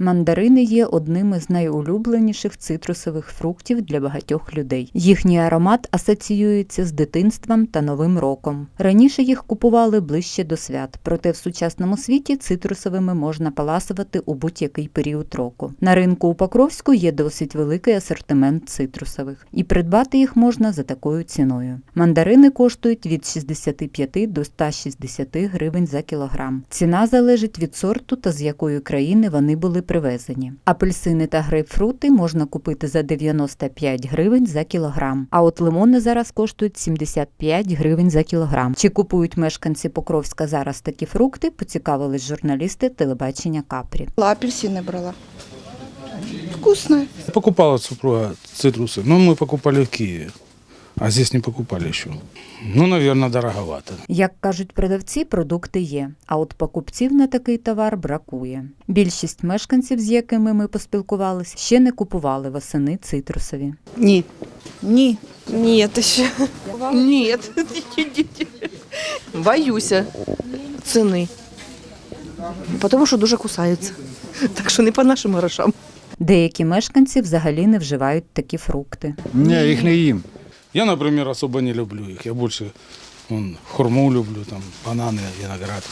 Мандарини є одним із найулюбленіших цитрусових фруктів для багатьох людей. Їхній аромат асоціюється з дитинством та новим роком. Раніше їх купували ближче до свят, проте в сучасному світі цитрусовими можна паласувати у будь-який період року. На ринку у Покровську є досить великий асортимент цитрусових, і придбати їх можна за такою ціною. Мандарини коштують від 65 до 160 гривень за кілограм. Ціна залежить від сорту та з якої країни вони були привезені. Апельсини та грейпфрути можна купити за 95 гривень за кілограм, а от лимони зараз коштують 75 гривень за кілограм. Чи купують мешканці Покровська зараз такі фрукти? Поцікавились журналісти телебачення Капрі. Апельсины брала. Вкусная. Покупала супруга цитрусы, но мы покупали в Киеве, а здесь не покупали еще. Ну, наверное, дороговато. Як кажуть продавці, продукти є, а от покупців на такий товар бракує. Більшість мешканців, з якими ми поспілкувалися, ще не купували восени цитрусові. Ні. Ні. Нет еще. Нет. Боюся ціни. Тому що дуже кусаються. Так що не по нашим грошам. Деякі мешканці взагалі не вживають такі фрукти. Ні, їх не їм. Я, например, особо не люблю их. Я больше вон, хурму люблю, там, бананы, виноград.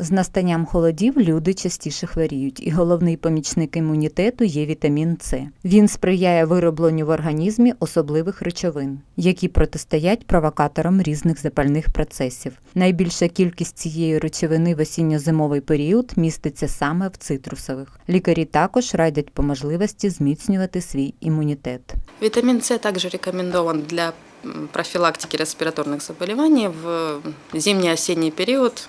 З настанням холодів люди частіше хворіють, і головний помічник імунітету є вітамін С. Він сприяє виробленню в організмі особливих речовин, які протистоять провокаторам різних запальних процесів. Найбільша кількість цієї речовини в осінньо-зимовий період міститься саме в цитрусових. Лікарі також радять по можливості зміцнювати свій імунітет. Витамин С также рекомендован для м, профилактики респираторных заболеваний в зимний-осенний период,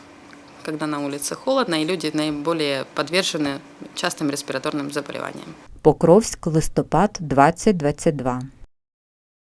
когда на улице холодно и люди наиболее подвержены частым респираторным заболеваниям. Покровськ, листопад 2022.